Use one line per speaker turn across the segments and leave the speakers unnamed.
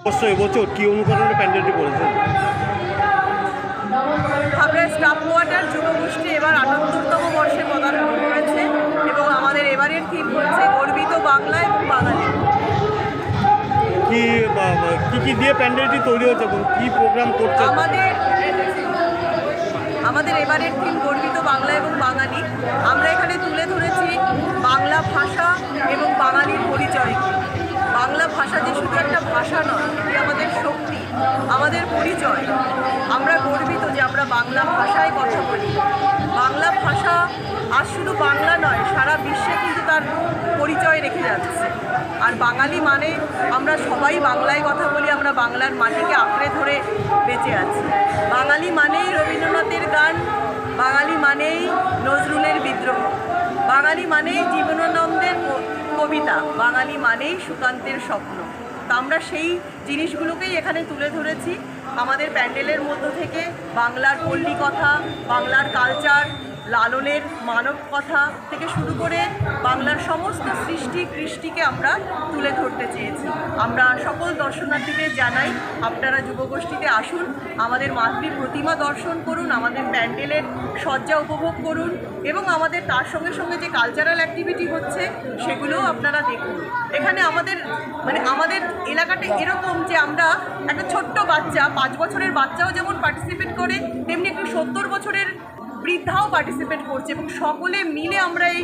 অবশ্য এবছর কি অনুকরণে প্যান্ডেলটি করেছেন?
আমরা স্টাফ কোয়ার্টার যুবগোষ্ঠী এবার আটাত্তরতম বর্ষে পদার্পণ করেছে এবং আমাদের এবারের থিম হচ্ছে গর্বিত বাংলা এবং বাঙালি।
কি কি কি দিয়ে প্যান্ডেলটি তৈরি হয়েছে এবং কি প্রোগ্রাম করছে?
আমাদের আমাদের এবারের থিম গর্বিত বাংলা এবং বাঙালি। আমরা এখানে তুলে ধরেছি বাংলা ভাষা এবং বাঙালির পরিচয়কে বাংলা ভাষা যে শুধু একটা ভাষা নয়, এটি আমাদের শক্তি, আমাদের পরিচয়। আমরা গর্বিত যে আমরা বাংলা ভাষায় কথা বলি। বাংলা ভাষা আর শুধু বাংলা নয়, সারা বিশ্বে কিন্তু তার পরিচয় রেখে যাচ্ছে। আর বাঙালি মানে আমরা সবাই বাংলায় কথা বলি, আমরা বাংলার মাটিকে আঁকড়ে ধরে বেঁচে আছি। বাঙালি মানেই রবীন্দ্রনাথের গান, বাঙালি মানেই নজরুলের বিদ্রোহ। বাঙালি মানেই জীবনানন্দের ক- কবিতা, বাঙালি মানেই সুকান্তের স্বপ্ন। তা আমরা সেই জিনিসগুলোকেই এখানে তুলে ধরেছি। আমাদের প্যান্ডেলের মধ্য থেকে বাংলার পল্লী কথা বাংলার কালচার লালনের মানব কথা থেকে শুরু করে বাংলার সমস্ত সৃষ্টি কৃষ্টিকে আমরা তুলে ধরতে চেয়েছি। আমরা সকল দর্শনার্থীদের জানাই, আপনারা যুবগোষ্ঠীতে আসুন, আমাদের মাতৃ প্রতিমা দর্শন করুন, আমাদের প্যান্ডেলের সজ্জা উপভোগ করুন এবং আমাদের তার সঙ্গে সঙ্গে যে কালচারাল অ্যাক্টিভিটি হচ্ছে সেগুলোও আপনারা দেখুন। এখানে আমাদের মানে আমাদের এলাকাটা এরকম যে আমরা একটা ছোট্ট বাচ্চা, পাঁচ বছরের বাচ্চাও যেমন পার্টিসিপেট করে, তেমনি একটু সত্তর বছরের বৃদ্ধাও পার্টিসিপেট করছে এবং সকলে মিলে আমরা এই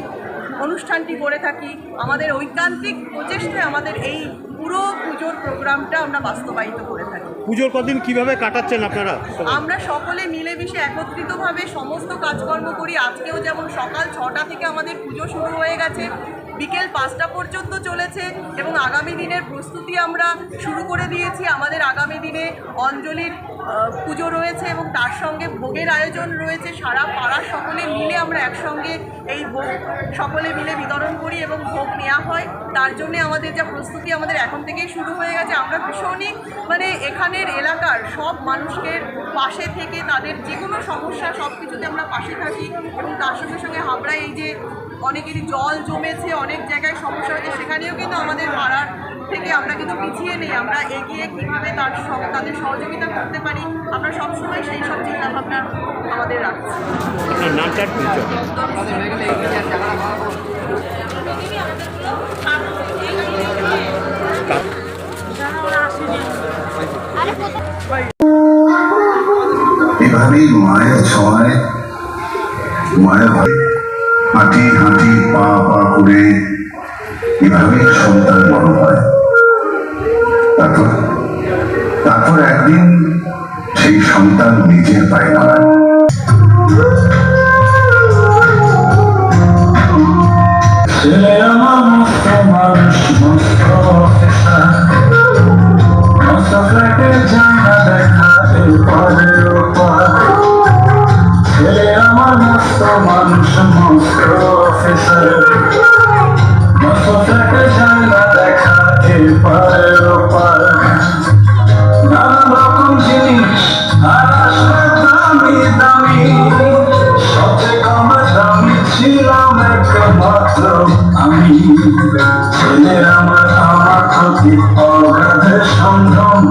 অনুষ্ঠানটি করে থাকি। আমাদের ঐকান্তিক প্রচেষ্টায় আমাদের এই পুরো পুজোর প্রোগ্রামটা আমরা বাস্তবায়িত করে থাকি।
পুজোর কদিন কীভাবে কাটাচ্ছেন আপনারা?
আমরা সকলে মিলেমিশে একত্রিতভাবে সমস্ত কাজকর্ম করি। আজকেও যেমন সকাল ছটা থেকে আমাদের পুজো শুরু হয়ে গেছে বিকেল পাঁচটা পর্যন্ত চলেছে এবং আগামী দিনের প্রস্তুতি আমরা শুরু করে দিয়েছি। আমাদের আগামী দিনে অঞ্জলির পুজো রয়েছে এবং তার সঙ্গে ভোগের আয়োজন রয়েছে। সারা পাড়ার সকলে মিলে আমরা একসঙ্গে এই ভোগ, সকলে মিলে বিতরণ করি এবং ভোগ নেওয়া হয়। তার জন্য আমাদের যা প্রস্তুতি আমাদের এখন থেকেই শুরু হয়ে গেছে। আমরা ভীষণই মানে এখানের এলাকার সব মানুষের পাশে থেকে তাদের যে কোনো সমস্যা সব কিছুতে আমরা পাশে থাকি এবং তার সঙ্গে সঙ্গে আমরা এই যে অনেকেরই জল জমেছে অনেক জায়গায় সমস্যা হয়েছে সেখানেও কিন্তু আমাদের পাড়ার থেকে আমরা কিন্তু পিছিয়ে নেই। আমরা এগিয়ে কীভাবে তার সঙ্গে তাদের সহযোগিতা করতে পারি আমরা সবসময় সেই সব চিন্তাভাবনা আমাদের রাখছি।
এভাবেই মায়ের ছোঁয়ায় মায়ের হাঁটি হাঁটি, পা পা করে এভাবেই সন্তান বড় হয়। তারপর তারপর একদিন সেই সন্তান নিজের পায়ে দাঁড়ায়। ছেলে আমার মস্ত মানুষ মস্ত অফিসার মস্ত থাকে জানা দেখাতে পারে পার নানা রকম জিনিস আর আসবে দামি দামি। সবচেয়ে আমি। ছেলে আমার আমার ক্ষতি অগাধে সম্ভ্রম